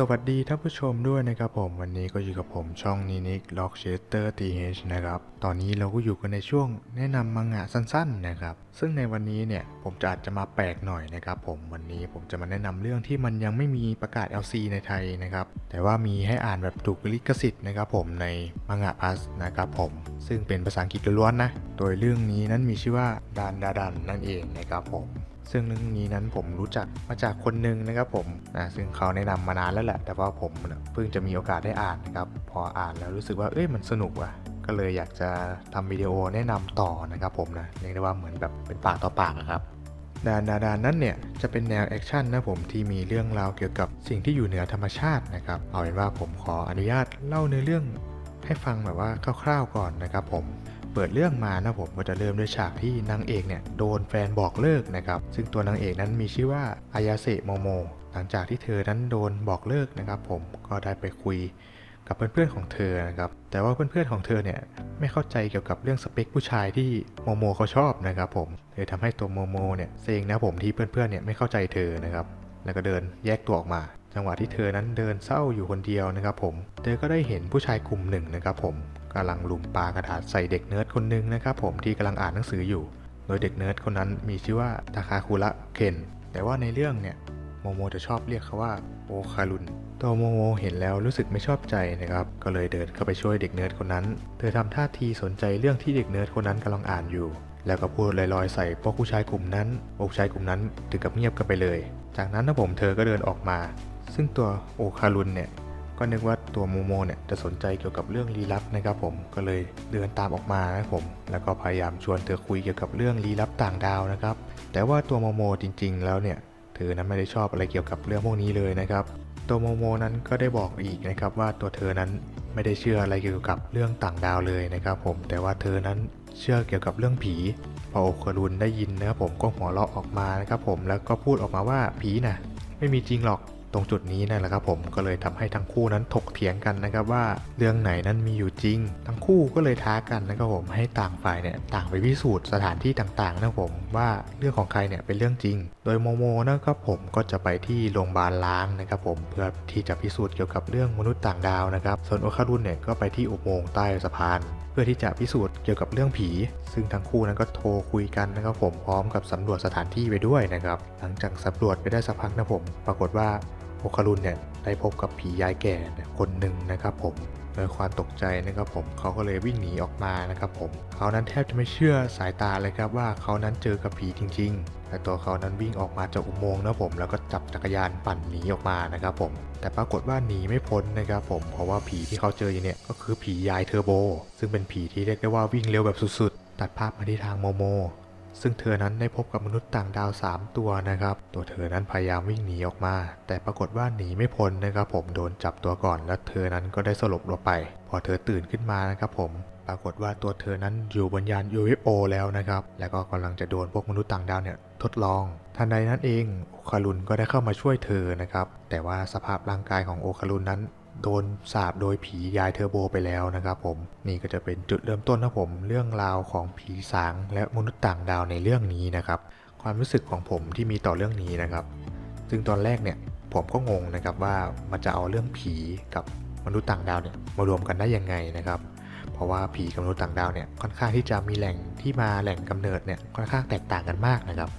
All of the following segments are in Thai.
สวัสดีท่านผู้ชมด้วยนะครับผมวันนี้ก็อยู่กับผมช่องนินิกล็อกเชสเตอร์ทีเนะครับ ตอนนี้เราก็อยู่กันในช่วงแนะนำมังงะสั้นๆนะครับ ซึ่งในวันนี้เนี่ยผมจะอาจจะมาแปลกหน่อยนะครับผมวันนี้ผมจะมาแนะนำเรื่องที่มันยังไม่มีประกาศ LC ในไทยนะครับ แต่ว่ามีให้อ่านแบบถูกลิขสิทธิ์นะครับผมในมังงะพัสนะครับผม ซึ่งเป็นภาษาอังกฤษล้วนๆนะ โดยเรื่องนี้นั้นมีชื่อว่าดานดาดันนั่นเองนะครับผม ซึ่งเรื่องนี้นั้นผมรู้จักมาจากคนหนึ่งนะครับผมนะซึ่งเขาแนะนำมานานแล้วแหละ แต่ว่าผมเพิ่งจะมีโอกาสได้อ่านนะครับ พออ่านแล้วรู้สึกว่าเอ้ยมันสนุกว่ะก็เลยอยากจะทำวิดีโอแนะนำต่อนะครับผมนะเรียกได้ว่าเหมือนแบบเป็นปากต่อปากอะครับดานดาดานนั้นเนี่ยจะเป็นแนวแอคชั่นนะผมที่มีเรื่องราวเกี่ยวกับสิ่งที่อยู่เหนือธรรมชาตินะครับเอาเป็นว่าผมขออนุญาตเล่าเนื้อเรื่องให้ฟังแบบว่าคร่าวๆก่อนนะครับผม เปิดเรื่องมานะผมก็จะเริ่มด้วยฉากที่นางเอกเนี่ยโดนแฟนบอกเลิกนะครับซึ่งตัวนางเอกนั้นมีชื่อว่าอายาเซโมโมหลังจากที่เธอนั้นโดนบอกเลิกนะครับ ผมก็ได้ไปคุยกับเพื่อนๆของเธอนะครับแต่ว่าเพื่อนๆของเธอเนี่ยไม่เข้าใจเกี่ยวกับเรื่องสเปคผู้ชายที่โมโมเขาชอบนะครับผมเลยทำให้ตัวโมโมเนี่ยเซ็งนะผมที่เพื่อนๆเนี่ยไม่เข้าใจเธอนะครับแล้วก็เดินแยกตัวออกมา จังหวะที่เธอนั้นเดินเศร้าอยู่คนเดียวนะครับผม เธอก็ได้เห็นผู้ชายกลุ่มหนึ่งนะครับผมกำลังลุมปากระดาษใส่เด็กเนิร์ดคนหนึ่งนะครับผมที่กำลังอ่านหนังสืออยู่ โดยเด็กเนิร์ดคนนั้นมีชื่อว่าทาคาคุระเคนแต่ว่าในเรื่องเนี่ยโมโมจะชอบเรียกเขาว่าโอคารุนตัวโมโมเห็นแล้วรู้สึกไม่ชอบใจนะครับ ก็เลยเดินเข้าไปช่วยเด็กเนิร์ดคนนั้น เธอทำท่าทีสนใจเรื่องที่เด็กเนิร์ดคนนั้นกำลังอ่านอยู่ แล้วก็พูดลอยๆใส่พวกผู้ชายกลุ่มนั้นพวกผู้ชายกลุ่มนั้นถึงกับเงียบกันไปเลย จากนั้นนะผมเธอก็เดินออกมา ซึ่งตัวโอคารุนเนี่ยก็นึกว่าตัวโมโมเนี่ยจะสนใจเกี่ยวกับเรื่องลี้ลับนะครับผมก็เลยเดินตามออกมานะครับผมแล้วก็พยายามชวนเธอคุยเกี่ยวกับเรื่องลี้ลับต่างดาวนะครับ แต่ว่าตัวโมโมจริง ๆ แล้วเนี่ยเธอนั้นไม่ได้ชอบอะไรเกี่ยวกับเรื่องพวกนี้เลยนะครับ ตัวโมโมนั้นก็ได้บอกอีกนะครับว่าตัวเธอนั้นไม่ได้เชื่ออะไรเกี่ยวกับเรื่องต่างดาวเลยนะครับ ผมแต่ว่าเธอนั้นเชื่อเกี่ยวกับเรื่องผีพอโอคารุนได้ยินนะครับผมก็หัวเราะออกมานะครับผมแล้วก็พูดออกมาว่าผีน่ะไม่มีจริงหรอก ตรงจุดนี้นั่นแหละครับผมก็เลยทำให้ทั้งคู่นั้นถกเถียงกันนะครับว่าเรื่องไหนนั้นมีอยู่จริง ทั้งคู่ก็เลยท้ากันนะครับผมให้ต่างฝ่ายเนี่ยต่างไปพิสูจน์สถานที่ต่างๆนะผมว่าเรื่องของใครเนี่ยเป็นเรื่องจริง โดยโมโมนะครับผมก็จะไปที่โรงพยาบาลล้างนะครับผมเพื่อที่จะพิสูจน์เกี่ยวกับเรื่องมนุษย์ต่างดาวนะครับส่วนโอคารุนเนี่ยก็ไปที่อุโมงค์ใต้สะพาน เพื่อที่จะพิสูจน์เกี่ยวกับเรื่องผี ซึ่งทั้งคู่นั้นก็โทรคุยกันนะครับผมพร้อมกับสำรวจสถานที่ไปด้วยนะครับหลังจากสำรวจไปได้สักพักนะผม ปรากฏว่า โอคารุนเนี่ยได้พบกับผียายแก่คนหนึ่งนะครับผมโดยความตกใจนะครับผมเขาก็เลยวิ่งหนีออกมานะครับผมเขานั้นแทบจะไม่เชื่อสายตาเลยครับว่าเขานั้นเจอกับผีจริง ๆ แต่ตัวเขานั้นวิ่งออกมาจากอุโมงค์นะผมแล้วก็จับจักรยานปั่นหนีออกมานะครับผม แต่ปรากฏว่าหนีไม่พ้นนะครับผมเพราะว่าผีที่เขาเจออยู่เนี่ยก็คือผียายเทอร์โบ ซึ่งเป็นผีที่เรียกได้ว่าวิ่งเร็วแบบสุดๆ ตัดภาพมาที่ทางโมโม ซึ่งเธอนั้นได้พบกับมนุษย์ต่างดาว 3 ตัวนะครับ ตัวเธอนั้นพยายามวิ่งหนีออกมา แต่ปรากฏว่าหนีไม่พ้นนะครับ ผมโดนจับตัวก่อน และเธอนั้นก็ได้สลบลงไป พอเธอตื่นขึ้นมานะครับผมปรากฏว่าตัวเธอนั้นอยู่บนยาน UFO แล้วนะครับ แล้วก็กำลังจะโดนพวกมนุษย์ต่างดาวเนี่ยทดลอง ทันใดนั้นเองโอคารุนก็ได้เข้ามาช่วยเธอนะครับ แต่ว่าสภาพร่างกายของโอคารุนนั้น โดนสาบโดยผียายเทอร์โบไปแล้วนะครับผมนี่ก็จะเป็นจุดเริ่มต้นนะผมเรื่องราวของผีสางและมนุษย์ต่างดาวในเรื่องนี้นะครับความรู้สึกของผมที่มีต่อเรื่องนี้นะครับ ซึ่งตอนแรกเนี่ยผมก็งงนะครับว่ามันจะเอาเรื่องผีกับมนุษย์ต่างดาวเนี่ยมารวมกันได้ยังไงนะครับ เพราะว่าผีกับมนุษย์ต่างดาวเนี่ยค่อนข้างที่จะมีแหล่งที่มาแหล่งกำเนิดเนี่ยค่อนข้างแตกต่างกันมากนะครับ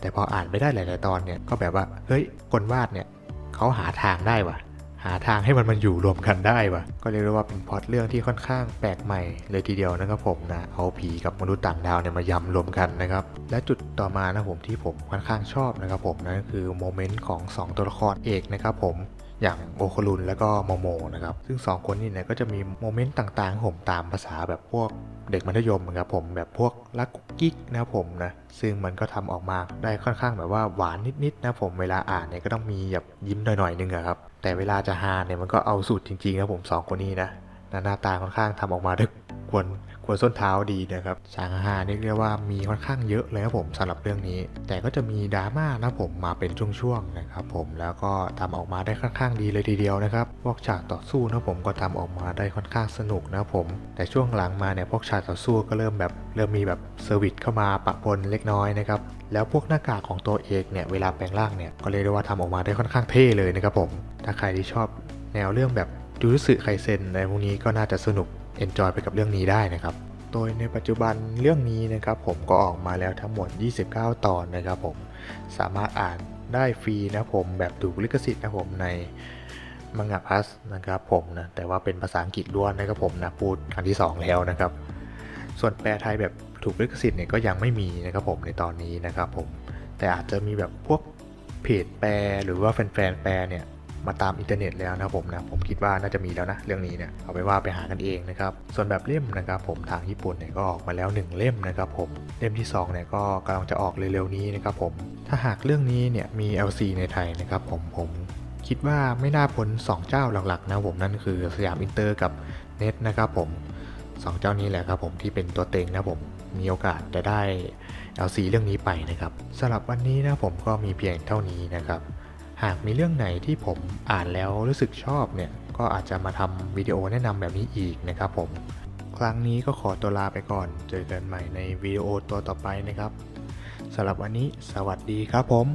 แต่พออ่านไปได้หลาย ๆ ตอนเนี่ยก็แบบว่าเฮ้ยคนวาดเนี่ยเขาหาทางได้ว่ะ หาทางให้มันมันอยู่รวมกันได้ว่ะก็เรียกได้ว่าเป็นพอดเรื่องที่ค่อนข้างแปลกใหม่เลยทีเดียวนะครับผมนะเอาผีกับมนุษย์ต่างดาวเนี่ยมายำรวมกันนะครับและจุดต่อมานะผมที่ผมค่อนข้างชอบนะครับผมนั่นก็คือโมเมนต์ของ 2 ตัวละครเอกนะครับผม อย่างโอคารุนแล้วก็โมโมนะครับ ซึ่ง 2 คนนี้เนี่ยก็จะมีโมเมนต์ต่างๆของผมตามภาษาแบบพวกเด็กมัธยมนะครับผมแบบพวกรักกุ๊กกิ๊กนะผมนะซึ่งมันก็ทำออกมาได้ค่อนข้างแบบว่าหวานนิดๆนะผมเวลาอ่านเนี่ยก็ต้องมีแบบยิ้มหน่อยๆนึงอะครับแต่เวลาจะฮาเนี่ยมันก็เอาสูตรจริงๆนะผมสองคนนี้นะหน้าตาค่อนข้างทำออกมาได้ควร ควรส้นเท้าดีนะครับฉากฮาๆนี่เรียกว่ามีค่อนข้างเยอะเลยครับผมสำหรับเรื่องนี้ แต่ก็จะมีดราม่านะผมมาเป็นช่วงๆนะครับผมแล้วก็ทำออกมาได้ค่อนข้างดีเลยทีเดียวนะครับพวกฉากต่อสู้นะผมก็ทำออกมาได้ค่อนข้างสนุกนะผม แต่ช่วงหลังมาเนี่ยพวกฉากต่อสู้ก็เริ่มแบบเริ่มมีแบบเซอร์วิสเข้ามาปะปนเล็กน้อยนะครับแล้วพวกหน้ากากของตัวเอกเนี่ยเวลาแปลงร่างเนี่ยก็เรียกได้ว่าทำออกมาได้ค่อนข้างเท่เลยนะครับผม ถ้าใครที่ชอบแนวเรื่องแบบจูรุสึไคเซนอะไรพวกนี้ก็น่าจะสนุก เอนจอยไปกับเรื่องนี้ได้นะครับ โดยในปัจจุบันเรื่องนี้นะครับ ผมก็ออกมาแล้วทั้งหมด 29 ตอนนะครับผมสามารถอ่านได้ฟรีนะผมแบบถูกลิขสิทธิ์นะผมในมังงะพัสนะครับผมนะแต่ว่าเป็นภาษาอังกฤษล้วนนะครับผมนะพูดครั้งที่ 2 แล้วนะครับ ส่วนแปลไทยแบบถูกลิขสิทธิ์เนี่ยก็ยังไม่มีนะครับผมในตอนนี้นะครับผมแต่อาจจะมีแบบพวกเพจแปลหรือว่าแฟนๆแปลเนี่ย มาตามอินเทอร์เน็ตแล้วนะผมนะผมคิดว่าน่าจะมีแล้วนะเรื่องนี้เนี่ยเอาไปว่าไปหากันเองนะครับส่วนแบบเล่มนะครับผมทางญี่ปุ่นเนี่ยก็ออกมาแล้ว 1 เล่มนะครับผมเล่มที่2เนี่ยก็กำลังจะออกเร็วๆนี้นะครับผมถ้าหากเรื่องนี้เนี่ยมี LC ในไทยนะครับผมผมคิดว่าไม่น่าพ้น2 เจ้าหลักๆนะผมนั่นคือสยามอินเตอร์กับเน็ตนะครับผมสองเจ้านี้แหละครับผมที่เป็นตัวเต็งนะผมมีโอกาสจะได้ LC เรื่องนี้ไปนะครับสำหรับวันนี้นะผมก็มีเพียงเท่านี้นะครับ หากมีเรื่องไหนที่ผมอ่านแล้วรู้สึกชอบเนี่ย ก็อาจจะมาทำวิดีโอแนะนำแบบนี้อีกนะครับผม ครั้งนี้ก็ขอตัวลาไปก่อน เจอกันใหม่ในวิดีโอตัวต่อไปนะครับสำหรับวันนี้สวัสดีครับผม